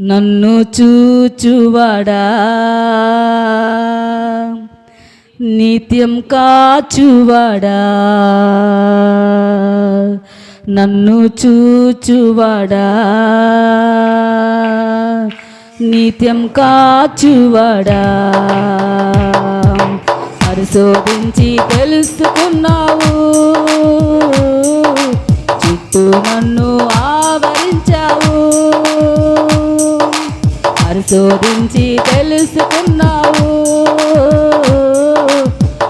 నన్ను చూచువడా? నిత్యం కాచువడా? నన్ను చూచువడా? నిత్యం కాచువడా? పరిశోధించి తెలుసుకున్నావు. చుట్టూ నన్ను పరిశోధించి తెలుసుకున్నావు.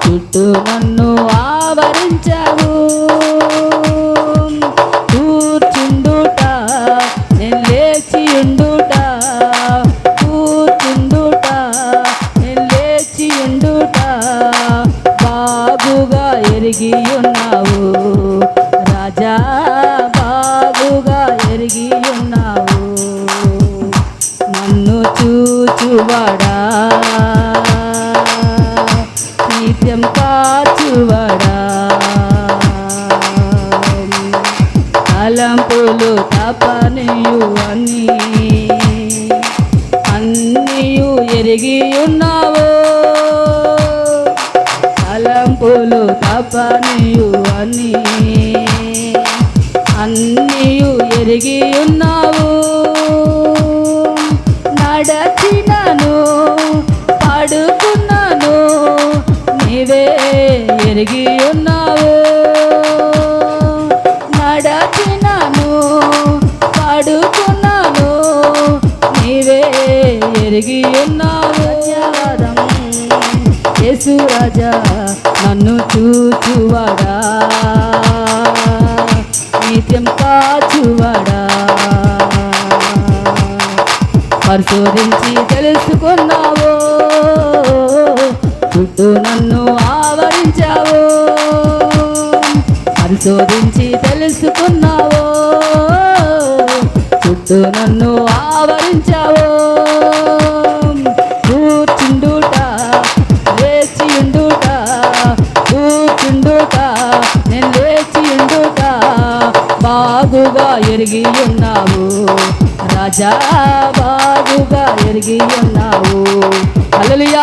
చుట్టూ నన్ను ఆవరించావు. కూర్చుండుట నేను లేచి ఉండుట. కూర్చుండుట నేను లేచి ఉండుట. బాగుగా ఎరిగి ఉన్నావు. రాజా బాగుగా ఎరిగి చూచువాడా నిత్యం కాచువాడా? అలంపులు తపనియు అన్నీ అన్నీయు ఎరిగి ఉన్నావు? అలంపులు తపనియు అన్నీ అన్నీయు ఎరిగి ఉన్నావు? నడచినను పడుకున్నాను నీవే ఎరిగి ఉన్నావు. నడచినను పడుకున్నాను నీవే ఎరిగి ఉన్నావు. యేసు రాజా నన్ను చూచువాడా? నిత్యం కాచువాడా? పరిశోధించి తెలుసుకున్నావు? చుట్టూ నన్ను ఆవరించావు? పరిశోధించి తెలుసుకున్నావు? చుట్టూ నన్ను ఆవరించావు? కూర్చుండుట లేచి ఉండుట కూర్చుండుట నేను లేచి ఉండుట బాగుగా ఎరిగి ఉన్నావు. రాజా బాగుగా ఎరిగి ఉన్నావు. అలలియా